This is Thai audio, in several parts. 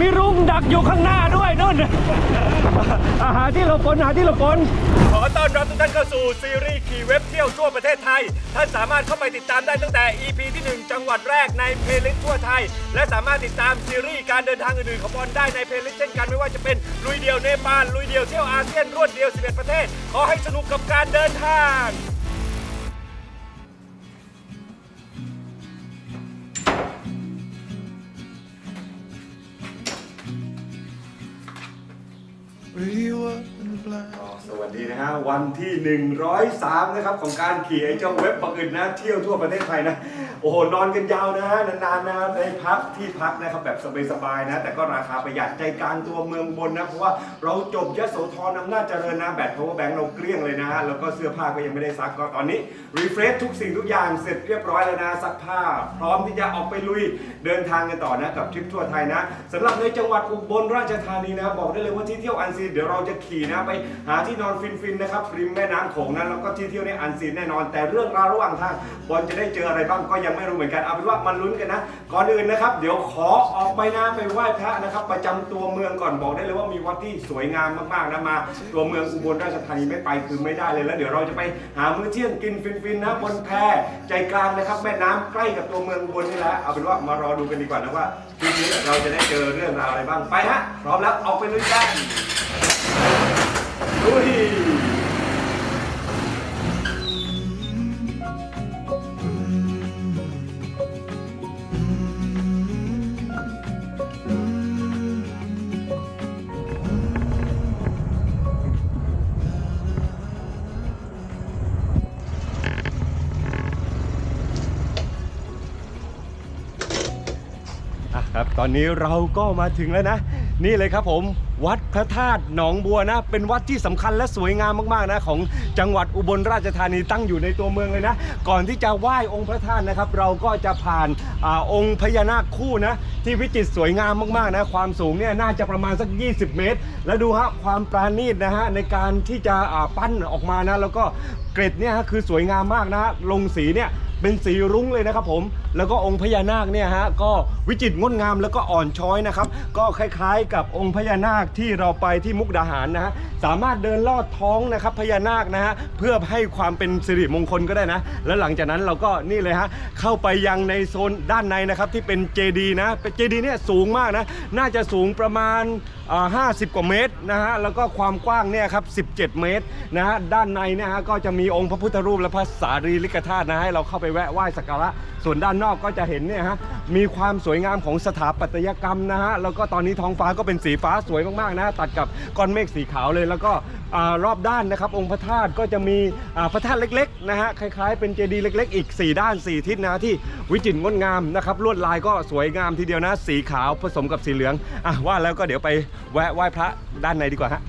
มีรุ้งดักอยู่ข้างหน้าด้วยนู่นอาหารที่เราฝนอาหารที่เราฝนขอต้อนรับทุกท่านเข้าสู่ซีรีส์ขี่เว็บเที่ยวทั่วประเทศไทย ท่านสามารถเข้าไปติดตามได้ตั้งแต่ EP ที่ 1 จังหวัดแรกในเพลย์ลิสต์ทั่วไทย และสามารถติดตามซีรีส์การเดินทางอื่นๆของบอลได้ในเพลย์ลิสต์เช่นกันไม่ว่าจะเป็นลุยเดียวเนปาลลุยเดียวเที่ยวอาเซียนรวดเดียว 11 ประเทศ ขอให้สนุกกับการเดินทาง Will you We were in blind. สวัสดีนะฮะวันที่ 103 นะครับของการขี่ไอ้เจ้าเว็บบังอื่นนะ เที่ยวทั่วประเทศไทยนะ โอ้โห นอนกันยาวนะฮะนานๆนะได้พักที่พักนะครับแบบสบายๆนะ แต่ก็ราคาประหยัดใจกลางตัวเมืองบนนะ เพราะว่าเราจบยโสธรอำนาจเจริญนะแบต power bank เราเกลี้ยงเลยนะฮะแล้วก็เสื้อผ้าก็ยังไม่ได้ซักก็ตอนนี้รีเฟรชทุกสิ่งทุกอย่างเสร็จเรียบร้อยแล้วนะซักผ้า พร้อมที่จะออกไปลุยเดินทางกันต่อนะกับทริปทั่วไทยนะสำหรับในจังหวัดอุบลราชธานีนะ บอกได้เลยว่าที่เที่ยวอันซีนเดี๋ยวเราจะขี่นะไปหาที่นอนฟินๆนะครับริมแม่น้ำโขงนะแล้วก็ที่เที่ยวในอันซีนแน่นอน แต่เรื่องราวระหว่างทางบอลจะได้เจออะไรบ้างก็ยังไม่รู้เหมือนกันเอาเป็นว่ามันลุ้นกันนะก่อนอื่นนะครับ เดี๋ยวขอออกไปนะไปไหว้พระนะครับ ประจำตัวเมืองก่อนบอกได้เลยว่ามีวัดที่สวยงามมากๆนะมา ตัวเมืองอุบลราชธานีไม่ไปคือไม่ได้เลยแล้ว เดี๋ยวเราจะไปหามื้อเที่ยงกินฟินๆนะบนแพใจกลางนะครับแม่น้ำใกล้กับตัวเมืองอุบลนี่แหละเอาเป็นว่ามารอดูกันดีกว่านะว่าทีนี้เราจะได้เจอเรื่องราวอะไรบ้างไปฮะพร้อมแล้วออกไปลุยกันลุยอะ ครับ ตอนนี้เราก็มาถึงแล้วนะ นี่เลยครับผมวัดพระธาตุหนองบัวนะ เป็นวัดที่สำคัญและสวยงามมากๆนะของจังหวัดอุบลราชธานีตั้งอยู่ในตัวเมืองเลยนะ ก่อนที่จะไหว้องค์พระธาตุนะครับ เราก็จะผ่านอาองค์พญานาคคู่นะ ที่วิจิตรสวยงามมากๆนะความสูงเนี่ยน่าจะประมาณสัก 20 เมตร แล้วดูฮะความปราณีตนะฮะในการที่จะปั้นออกมานะแล้วก็เกร็ดเนี่ยฮะคือสวยงามมากนะลงสีเนี่ย เป็นสีรุ้งเลยนะครับผมแล้วก็องค์พญานาคเนี่ยฮะก็วิจิตรงดงามแล้วก็อ่อนช้อยนะครับก็คล้ายๆ กับองค์พญานาคที่เราไปที่มุกดาหารนะฮะสามารถเดินลอดท้องนะครับพญานาคนะฮะเพื่อให้ความเป็นสิริมงคลก็ได้นะ แล้วหลังจากนั้นเราก็นี่เลยฮะเข้าไปยังในโซนด้านในนะครับที่เป็นเจดีนะเป็นเจดีเนี่ยสูงมากนะน่าจะสูงประมาณอ่า50กว่าเมตรนะฮะแล้วก็ความกว้างเนี่ยครับ 17 เมตรนะฮะด้านในนี่ยฮะก็จะมีองค์พระพุทธรูปและพระสารีริกธาตุนะให้เราเข้าไปแวะไหว้สักการะส่วนด้านนอกก็จะเห็นเนี่ยฮะมีความสวยงามของสถาปัตยกรรมนะฮะแล้วก็ตอนนี้ท้องฟ้าก็เป็นสีฟ้าสวยมากๆนะตัดกับก้อนเมฆสีขาวเลย แล้วก็รอบด้านนะครับองค์พระธาตุก็จะมีพระธาตุเล็กๆนะฮะคล้าย ๆ เป็นเจดีย์เล็ก ๆ อีก 4 ด้าน 4 ทิศนะที่วิจิตรงดงามนะครับลวดลายก็สวยงามทีเดียวนะ สีขาวผสมกับสีเหลืองอะว่าแล้วก็เดี๋ยวไปแวะไหว้พระด้านในดีกว่าฮะ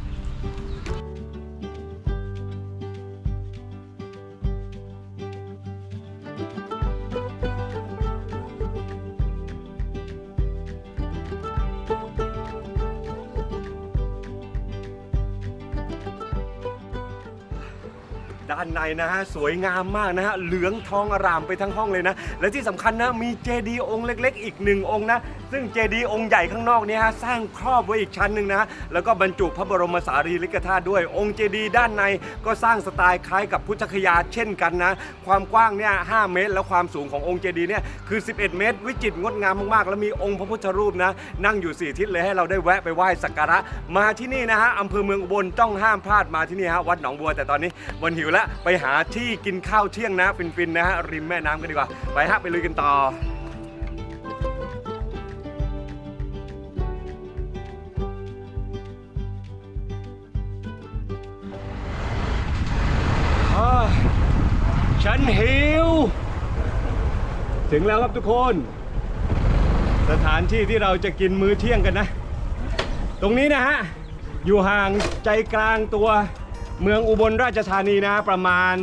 ด้านในนะฮะสวยงามมากนะฮะเหลืองทองอร่ามไปทั้งห้องเลยนะ และที่สำคัญนะมีเจดีย์องค์เล็ก ๆ อีกหนึ่งองค์นะ ซึ่งเจดีย์องค์ใหญ่ข้างนอกนี่ยฮะสร้างครอบไว้อีกชั้นหนึ่งนะฮะแล้วก็บรรจุพระบรมสารีริกธาตุด้วยองค์เจดีย์ด้านในก็สร้างสไตล์คล้ายกับพุทธคยาเช่นกันนะ ความกว้างเนี่ย5เมตร แล้วความสูงขององค์เจดีย์เนี่ยคือ 11 เมตร วิจิตรงดงามมากๆ แล้วมีองค์พระพุทธรูปนะ นั่งอยู่สี่ทิศเลยให้เราได้แวะไปไหว้สักการะ มาที่นี่นะฮะอำเภอเมืองอุบลต้องห้ามพลาดมาที่นี่ฮะวัดหนองบัวแต่ตอนนี้บนหิวแล้วไปหาที่กินข้าวเที่ยงนะฟินๆนะฮะริมแม่น้ำกันดีกว่าไปฮะไปลุยกันต่อ ฉันหิว ถึงแล้วครับทุกคน สถานที่ที่เราจะกินมื้อเที่ยงกันนะ ตรงนี้นะฮะ อยู่ห่างใจกลางตัวเมืองอุบลราชธานีนะ ประมาณ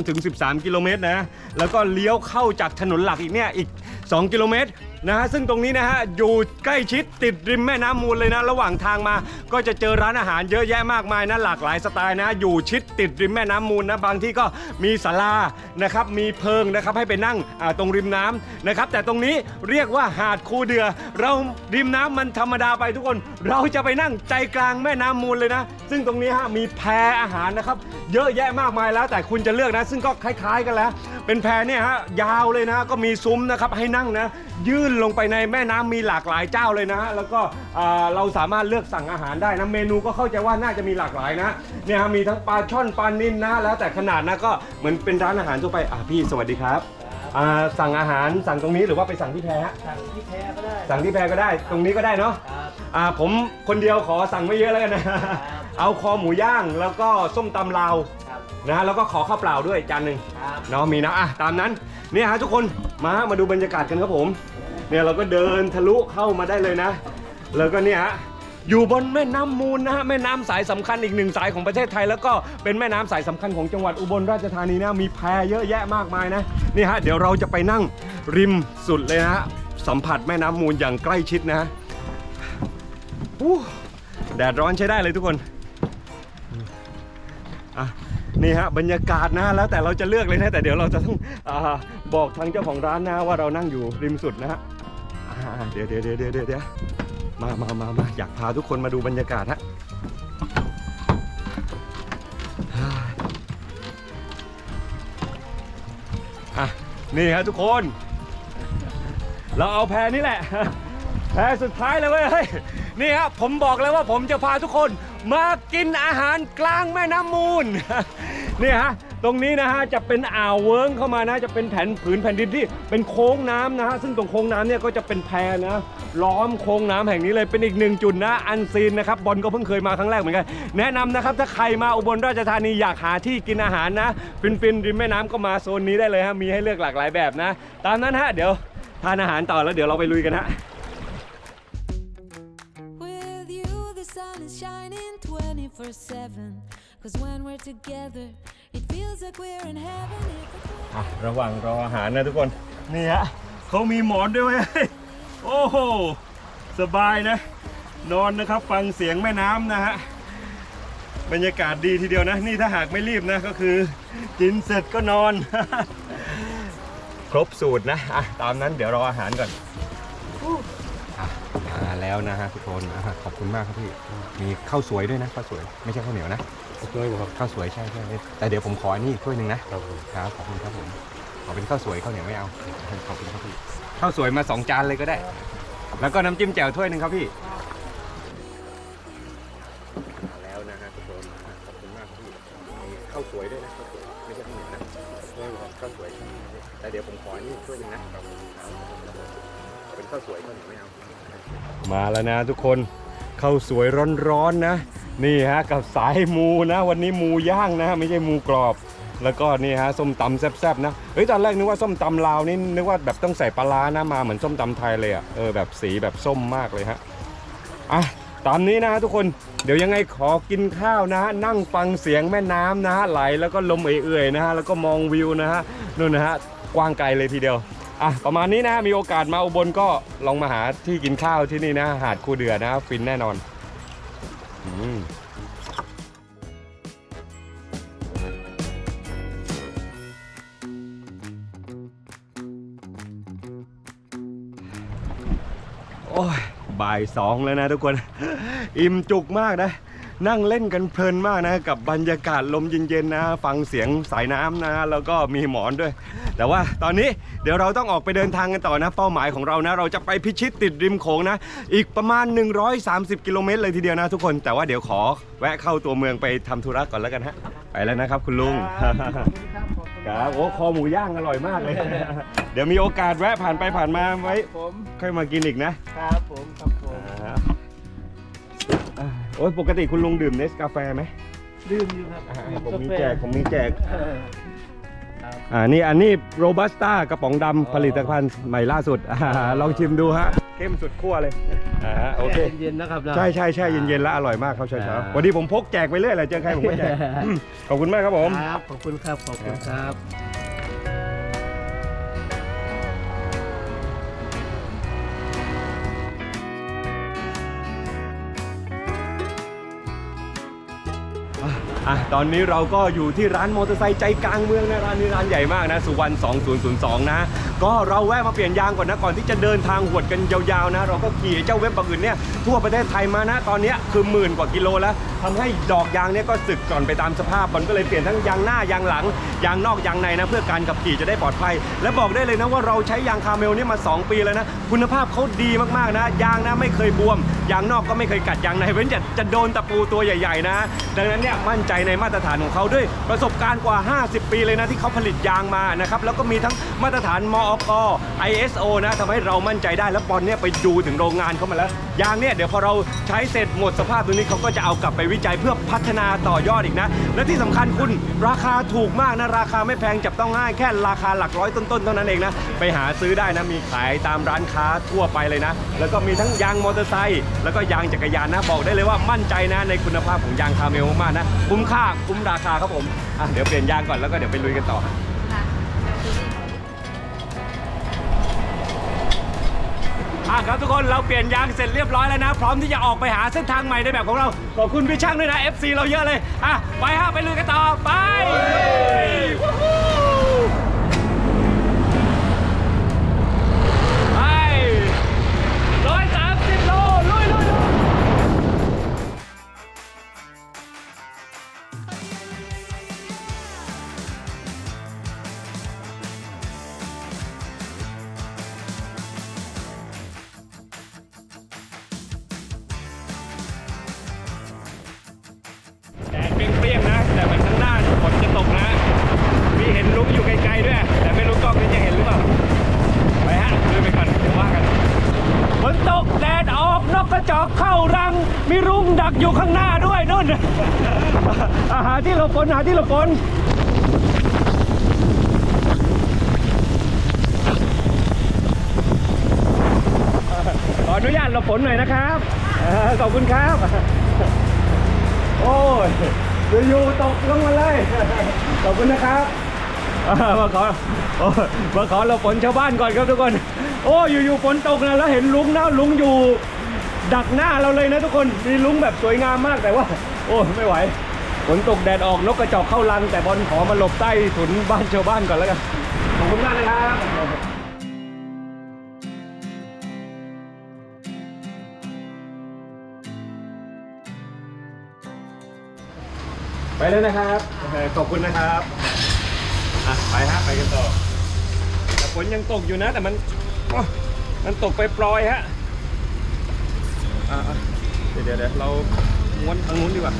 12-13 กิโลเมตรนะ แล้วก็เลี้ยวเข้าจากถนนหลักอีกเนี่ยอีก 2 กิโลเมตร นะฮะซึ่งตรงนี้นะฮะอยู่ใกล้ชิดติดริมแม่น้ำมูลเลยนะ ระหว่างทางมาก็จะเจอร้านอาหารเยอะแยะมากมายนะหลากหลายสไตล์นะอยู่ชิดติดริมแม่น้ำมูลนะบางที่ก็มีศาลานะครับมีเพิงนะครับให้ไปนั่งอ่าตรงริมน้ำนะครับ แต่ตรงนี้เรียกว่าหาดคูเดือ เราริมน้ำมันธรรมดาไปทุกคน เราจะไปนั่งใจกลางแม่น้ำมูลเลยนะ ซึ่งตรงนี้ฮะมีแพอาหารนะครับ เยอะแยะมากมายแล้วแต่คุณจะเลือกนะ ซึ่งก็คล้าย ๆ กันแล้วเป็นแพเนี่ยฮะยาวเลยนะก็มีซุ้มนะครับให้นั่งนะยื่นลงไปในแม่น้ำมีหลากหลายเจ้าเลยนะฮะแล้วก็อ่าเราสามารถเลือกสั่งอาหารได้นะเมนูก็เข้าใจว่าน่าจะมีหลากหลายนะเนี่ยฮะมีทั้งปลาช่อนปลานิลนะแล้วแต่ขนาดนะก็เหมือนเป็นร้านอาหารทั่วไปอะพี่สวัสดีครับอ่าสั่งอาหารสั่งตรงนี้หรือว่าไปสั่งที่แพฮะ สั่งที่แพ้ก็ได้สั่งที่แพก็ได้ตรงนี้ก็ได้เนาะครับอ่าผมคนเดียวขอสั่งไม่เยอะแล้วกันนะ เอาคอหมูย่างแล้วก็ส้มตำลาวครับ นะแล้วก็ขอข้าวเปล่าด้วยจานหนึ่งครับเนาะมีนะอะตามนั้นเนี่ยฮะทุกคนมามาดูบรรยากาศกันครับผมเนี่ยเราก็เดินทะลุเข้ามาได้เลยนะ แล้วก็เนี่ยฮะอยู่บนแม่น้ำมูลนะฮะแม่น้ำสายสำคัญอีกหนึ่งสายของประเทศไทย แล้วก็เป็นแม่น้ำสายสำคัญของจังหวัดอุบลราชธานีนะมีแพเยอะแยะมากมายนะนี่ฮะเดี๋ยวเราจะไปนั่งริมสุดเลยนะฮะสัมผัสแม่น้ำมูลอย่างใกล้ชิดนะฮะอู้แดดร้อนใช้ได้เลยทุกคนอะ นี่ฮะบรรยากาศนะแล้วแต่เราจะเลือกเลยนะแต่เดี๋ยวเราจะต้องอาบอกทางเจ้าของร้านนะว่าเรานั่งอยู่ริมสุดนะฮะอ่าเดี๋ยวเดี๋ยวเดี๋ยวเดี๋ยวเดี๋ยวมามามามาอยากพาทุกคนมาดูบรรยากาศฮะอะนี่ฮะทุกคน เราเอาแพรนี่แหละ แพรสุดท้ายเลยเว้ยเฮ้ยนี่ฮะผมบอกเลยว่าผมจะพาทุกคน มากินอาหารกลางแม่น้ำมูล นี่ฮะตรงนี้นะฮะจะเป็นอ่าวเวิ้งเข้ามานะจะเป็นแผ่นผืนแผ่นดินที่เป็นโค้งน้ำนะฮะซึ่งตรงโค้งน้ำเนี่ยก็จะเป็นแพนะล้อมโค้งน้ำแห่งนี้เลยเป็นอีกหนึ่งจุดนะอันซีนนะครับบอลก็เพิ่งเคยมาครั้งแรกเหมือนกันแนะนำนะครับถ้าใครมาอุบลราชธานีอยากหาที่กินอาหารนะฟินฟินๆริมแม่น้ำก็มาโซนนี้ได้เลยฮะมีให้เลือกหลากหลายแบบนะ ตามนั้นฮะเดี๋ยวทานอาหารต่อแล้วเดี๋ยวเราไปลุยกันฮะ 24 7. Cause when we're together, it feels like we're in heaven. If it's อะระหว่างรออาหารนะทุกคน นี่ฮะเขามีหมอนด้วยเวยโอ้โห สบายนะ นอนนะครับฟังเสียงแม่น้ำนะฮะ บรรยากาศดีทีเดียวนะ นี่ถ้าหากไม่รีบนะ ก็คือ กินเสร็จก็นอน ครบสูตรนะ อะ ตามนั้นเดี๋ยวรออาหารก่อนอะ มาแล้วนะฮะทุกคนอะขอบคุณมากครับพี่ มีข้าวสวยด้วยนะข้าวสวยไม่ใช่ข้าวเหนียวนะช่วยครับข้าวสวยใช่ใช่แต่เดี๋ยวผมขออันนี้อีกถ้วยหนึ่งนะครับผมครับขอบคุณครับผมขอเป็นข้าวสวยข้าวเหนียวไม่เอาขอบคุณครับพี่ข้าวสวยมาสองจานเลยก็ได้ แล้วก็น้ำจิ้มแจ่วถ้วยหนึ่งครับพี่มาแล้วนะฮะทุกคนขอบคุณมากครับพี่มีข้าวสวยด้วยนะข้าวสวยไม่ใช่ข้าวเหนียวนะไม่ครับข้าวสวยแต่เดี๋ยวผมขออันนี้ถ้วยหนึ่งนะขอบคุณครับขอ เป็นข้าวสวยข้าวเหนียวไม่เอามาแล้วนะทุกคนข้าวสวยร้อนๆนะ นี่ฮะกับสายมูนะ วันนี้มูย่างนะไม่ใช่มูกรอบ แล้วก็นี่ฮะส้มตำแซ่บๆนะเฮ้ยตอนแรกนึกว่าส้มตำลาวนี่นึกว่าแบบต้องใส่ปลาร้านะมาเหมือนส้มตำไทยเลยอะเออแบบสีแบบส้มมากเลยฮะอะตามนี้นะฮะทุกคนเดี๋ยวยังไงขอกินข้าวนะฮะนั่งฟังเสียงแม่น้ำนะฮะไหลแล้วก็ลมเอื่อยๆนะฮะแล้วก็มองวิวนะฮะนู่นนะฮะกว้างไกลเลยทีเดียว อะประมาณนี้นะมีโอกาสมาอุบลก็ลองมาหาที่กินข้าวที่นี่นะหาดคูเดือนะฟินแน่นอนอืมโอ้ยบ่ายสองแล้วนะทุกคน อิ่มจุกมากนะ นั่งเล่นกันเพลินมากนะ กับบรรยากาศลมเย็นๆนะ ฟังเสียงสายน้ำนะ แล้วก็มีหมอนด้วย แต่ว่าตอนนี้ เดี๋ยวเราต้องออกไปเดินทางกันต่อนะ เป้าหมายของเรานะ เราจะไปพิชิตติดริมโขงนะ อีกประมาณ 130 กิโลเมตรเลยทีเดียวนะทุกคนแต่ว่าเดี๋ยวขอแวะเข้าตัวเมืองไปทำธุระก่อนแล้วกันฮะไปแล้วนะครับคุณลุงครับโอ้คอหมูย่างอร่อยมากเลย เดี๋ยวมีโอกาสแวะผ่านไปผ่านมาไว้ผมค่อยมากินอีกนะครับผมครับผมอ่าอ่าโอ้ยปกติคุณลุงดื่มเนสกาแฟไหมดื่มอยู่ครับอ่าดื่ผมมีกาฟแจกผมมีแจกเออครับ อ่านี่อันนี้โรบัสต้ากระป๋องดำผลิตภัณฑ์ใหม่ล่าสุดอ่าลองชิมดูฮะเข้มสุดขั้วเลยอ่าฮะโอเค เย็นๆนะครับนะ ใช่ใช่ใช่เย็นๆแล้วอร่อยมากครับเช้าอ่า ๆวันนี้ผมพกแจกไปเรื่อยแหละเจอใครผมก็แจก ขอบคุณมากครับผม ครับ ขอบคุณครับ ขอบคุณครับ อะตอนนี้เราก็อยู่ที่ร้านมอเตอร์ไซค์ใจกลางเมืองนะร้านนี้ร้านใหญ่มากนะสุวรรณ2002 นะ ก็เราแวะมาเปลี่ยนยางก่อนนะก่อนที่จะเดินทางหวดกันยาวๆนะ เราก็ขี่เจ้าเว็บบังอื่นเนี่ยทั่วประเทศไทยมานะตอนนี้คือหมื่นกว่ากิโลแล้วทำให้ดอกยางเนี่ยก็สึกก่อนไปตามสภาพมันก็เลยเปลี่ยนทั้งยางหน้ายางหลังยางนอกยางในนะ เพื่อการขับขี่จะได้ปลอดภัย และบอกได้เลยนะว่าเราใช้ยางคาเมลเนี่ยมา 2 ปีแล้วนะ คุณภาพเขาดีมากๆนะยางนะไม่เคยบวมยางนอกก็ไม่เคยกัดยางในเว้นจะจะโดนตะปูตัวใหญ่ๆนะ ดังนั้นเนี่ยมั่นใจในมาตรฐานของเขาด้วยประสบการณ์กว่า 50 ปีเลยนะที่เขาผลิตยางมานะครับแล้วก็มีทั้งมาตรฐานมอก ISO นะทำให้เรามั่นใจได้แล้วบอลเนี่ยไปดูถึงโรงงานเขามาแล้วยางเนี่ยเดี๋ยวพอเราใช้เสร็จหมดสภาพตรงนี้เขาก็จะเอากลับไปวิจัยเพื่อพัฒนาต่อยอดอีกนะ และที่สำคัญคุณราคาถูกมากนะราคาไม่แพงจับต้องง่ายแค่ราคาหลักร้อยต้นๆเท่านั้นเองนะไปหาซื้อได้นะมีขายตามร้านค้าทั่วไปเลยนะ แล้วก็มีทั้งยางมอเตอร์ไซค์แล้วก็ยางจักรยานนะบอกได้เลยว่ามั่นใจนะในคุณภาพของยางคาเมลมากๆนะคุ้มค่าคุ้มราคาครับผมอะเดี๋ยวเปลี่ยนยางก่อนแล้วก็เดี๋ยวไปลุยกันต่อ ครับทุกคนเราเปลี่ยนยางเสร็จเรียบร้อยแล้วนะ พร้อมที่จะออกไปหาเส้นทางใหม่ในแบบของเราขอบคุณพี่ช่างด้วยนะ FC เราเยอะเลยอะไปฮะไปลุยกันต่อไปวู้ฮู้ไปาหาที่หลบฝนหาที่หลบฝนขออนุญาตหลบฝนหน่อยนะครับขอบคุณครับ โอ้ยอยู่ๆตกลงมาเลยขอบคุณนะครับมาขอมาขอเราฝนชาวบ้านก่อนครับทุกคน โอ้ยอยู่ๆฝนตกนะแล้วเห็นลุงนะลุงอยู่ดักหน้าเราเลยนะทุกคนมีลุงแบบสวยงามมากแต่ว่า โอ้ ไม่ไหว ฝนตกแดดออกนกกระจอกเข้ารัง แต่บอลขอมาหลบใต้ถุนบ้านชาวบ้านก่อนแล้วกัน ขอบคุณมากเลยครับไปแล้วนะครับขอบคุณนะครับอะไปฮะไปกันต่อแต่ฝนยังตกอยู่นะ แต่มันมันตกไปปลอยฮะอะอะเดี๋ยวเดี๋ยวเดี๋ยวเราม้วนทางนู้นดีกว่า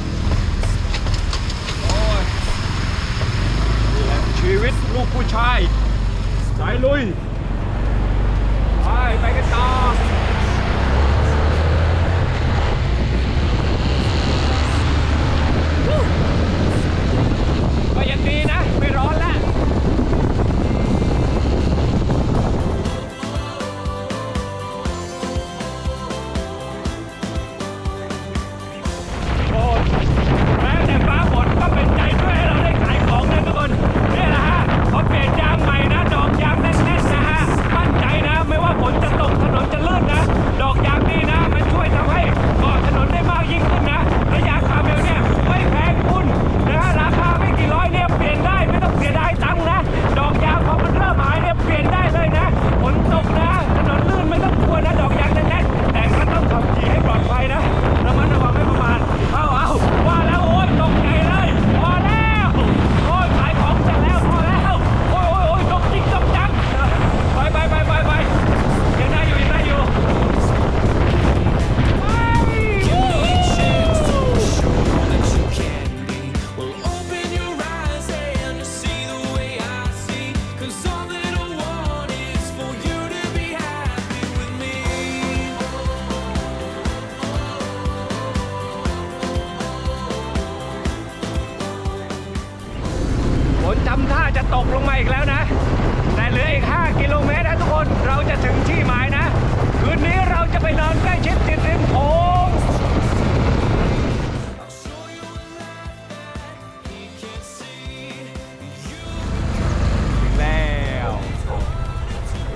โอ้ยนี่แหละ ชีวิตลูกผู้ชายสายลุย ไป ไปกันต่อก็ยังดีนะ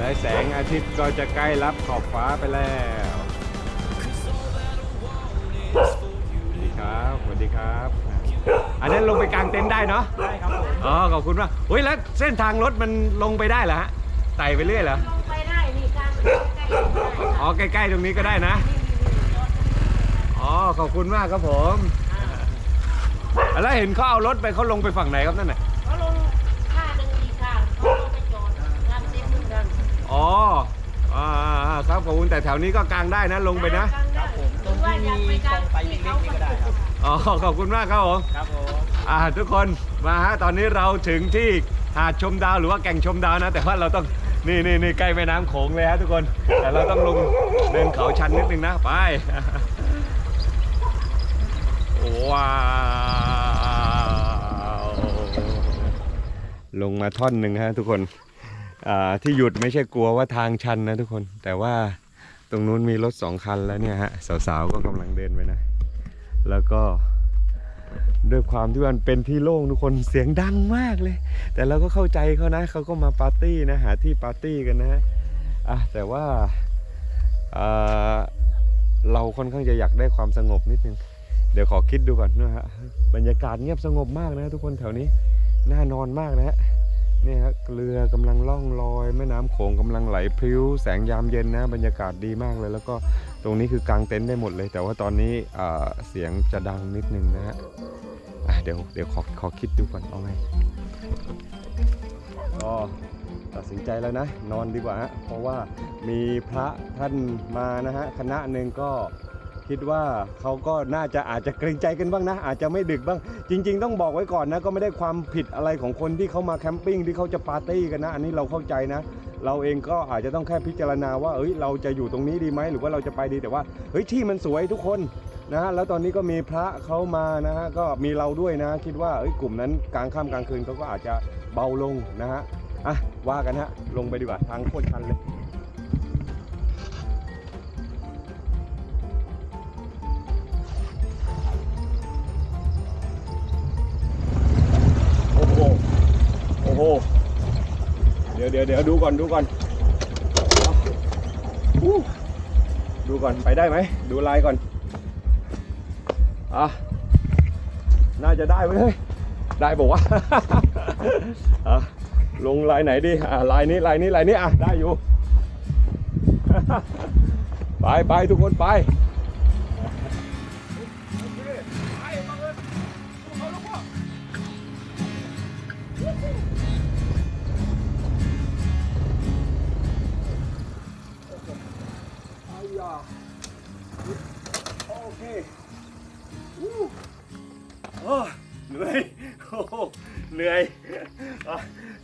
และแสงอาทิตย์ก็จะใกล้รับขอบฟ้าไปแล้วสวัสดีครับสวัสดีครับ อันนั้นลงไปกลางเต็นท์ได้เนาะได้ครับผมอ๋อขอบคุณมากเฮ้ยแล้วเส้นทางรถมันลงไปได้เหรอฮะไต่ไปเรื่อยเหรอลงไปได้นี่กลางใกล้ๆได้อ๋อใกล้ๆตรงนี้ก็ได้นะอ๋อขอบคุณมากครับผมแล้วเห็นเขาเอารถไปเขาลงไปฝั่งไหนครับนั่นน่ะ เขาลงท่าหนึ่งอีกข้างเขาลงไปจอดกลางเต็นท์หนึ่งกัน อ๋ออ่าอ่า ครับขอบคุณแต่แถวนี้ก็กางได้นะลงไปนะ ครับผมตรงที่มีตรงไปเล็กๆนี่ก็ได้ครับอ๋อขอบคุณมากครับผมครับผมอ่าทุกคนมาฮะตอนนี้เราถึงที่หาดชมดาวหรือว่าแก่งชมดาวนะ แต่ว่าเราต้องนี่นี่นี่ใกล้แม่น้ำโขงเลยฮะทุกคน แต่เราต้องลงเดินเขาชันนิดนึงนะไปว้าวลงมาท่อนหนึ่งฮะทุกคนอ่า ที่หยุดไม่ใช่กลัวว่าทางชันนะทุกคน แต่ว่าตรงนู้นมีรถสองคันแล้วเนี่ยฮะสาวๆก็กำลังเดินไปนะ แล้วก็ด้วยความที่มันเป็นที่โล่งทุกคนเสียงดังมากเลย แต่เราก็เข้าใจเขานะเขาก็มาปาร์ตี้นะหาที่ปาร์ตี้กันนะอะแต่ว่าเราค่อนข้างจะอยากได้ความสงบนิดนึง เดี๋ยวขอคิดดูก่อนนะฮะบรรยากาศเงียบสงบมากนะทุกคนแถวนี้น่านอนมากนะฮะ นี่ยฮะเรือกำลังล่องลอย แม่น้ำโขงกำลังไหลพริ้วแสงยามเย็นนะบรรยากาศดีมากเลย แล้วก็ตรงนี้คือกางเต็นท์ได้หมดเลย แต่ว่าตอนนี้เสียงจะดังนิดนึงนะฮะอะเดี๋ยวเดี๋ยวขอขอคิดดูก่อนเอาไงก็ตัดสินใจแล้วนะ นอนดีกว่าฮะเพราะว่ามีพระท่านมานะฮะคณะหนึ่งก็ คิดว่าเขาก็น่าจะอาจจะเกรงใจกันบ้างนะ อาจจะไม่ดึกบ้าง จริง ๆ ต้องบอกไว้ก่อนนะก็ไม่ได้ความผิดอะไรของคนที่เขามาแคมปิ้งที่เขาจะปาร์ตี้กันนะ อันนี้เราเข้าใจนะ เราเองก็อาจจะต้องแค่พิจารณาว่าเอ้ยเราจะอยู่ตรงนี้ดีไหมหรือว่าเราจะไปดีแต่ว่าเฮ้ยที่มันสวยทุกคนนะฮะแล้วตอนนี้ก็มีพระเขามานะฮะก็มีเราด้วยนะ คิดว่าเอ้ยกลุ่มนั้นกลางค่ำกลางคืนเขาก็อาจจะเบาลงนะฮะอะว่ากันฮะลงไปดีกว่าทางโคตรชันเลย เดี๋ยวเดี๋ยวเดี๋ยวดูก่อนดูก่อนดูก่อนไปได้ไหม ดูลายก่อน อะ น่าจะได้ไหมเฮ้ยได้บอกว่าอะลงลายไหนดี อะลายนี้ลายนี้ลายนี้อะได้อยู่ ไปไปทุกคนไป โอเคอู้โอ้เหนื่อยโอ้โหเหนื่อย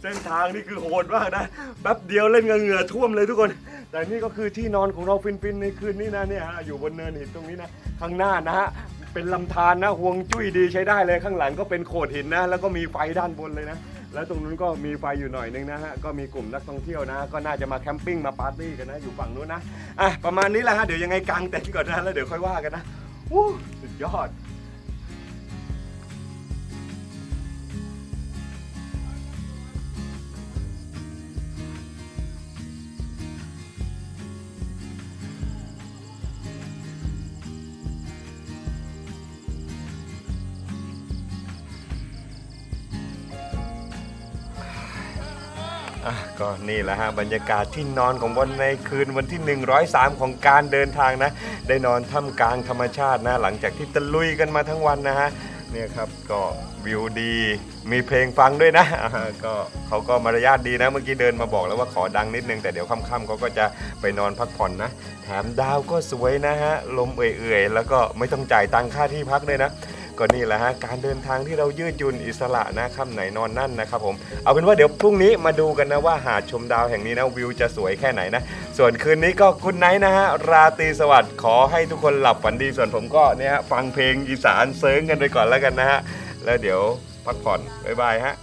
เส้นทางนี่คือโหดมากนะแป๊บเดียวเล่นกับเหงื่อท่วมเลยทุกคน แต่นี่ก็คือที่นอนของเราฟินๆในคืนนี้นะเนี่ยฮะอยู่บนเนินหินตรงนี้นะข้างหน้านะฮะเป็นลำธารนะห่วงจุ้ยดีใช้ได้เลยข้างหลังก็เป็นโขดหินนะ แล้วก็มีไฟด้านบนเลยนะ แล้วตรงนู้นก็มีไฟอยู่หน่อยนึงนะฮะ ก็มีกลุ่มนักท่องเที่ยวนะ ก็น่าจะมาแคมปิ้งมาปาร์ตี้กันนะอยู่ฝั่งนู้นนะ อะประมาณนี้แหละฮะ เดี๋ยวยังไงกางเต็นท์ก่อนนะ แล้วเดี๋ยวค่อยว่ากันนะวู้สุดยอด ก็นี่แหละฮะบรรยากาศที่นอนของวันในคืนวันที่ 103 ของการเดินทางนะ ได้นอนท่ามกลางธรรมชาตินะ หลังจากที่ตะลุยกันมาทั้งวันนะฮะเนี่ยครับก็วิวดี มีเพลงฟังด้วยนะก็เขาก็มารยาทดีนะ เมื่อกี้เดินมาบอกแล้วว่าขอดังนิดนึง แต่เดี๋ยวค่ำๆเขาก็จะไปนอนพักผ่อนนะ แถมดาวก็สวยนะฮะลมเอื่อยๆ แล้วก็ไม่ต้องจ่ายตังค่าที่พักด้วยนะ ก็นี่แหละฮะการเดินทางที่เรายืดหยุ่นอิสระนะค่ำไหนนอนนั่นนะครับผมเอาเป็นว่าเดี๋ยวพรุ่งนี้มาดูกันนะว่าหาดชมดาวแห่งนี้นะวิวจะสวยแค่ไหนนะ ส่วนคืนนี้ก็คุณไนท์นะฮะราตรีสวัสดิ์ขอให้ทุกคนหลับฝันดีส่วนผมก็เนี่ยฮะฟังเพลงอีสานเซิร์งกันไปก่อนแล้วกันนะฮะแล้วเดี๋ยวพักผ่อนบ๊ายบายฮะ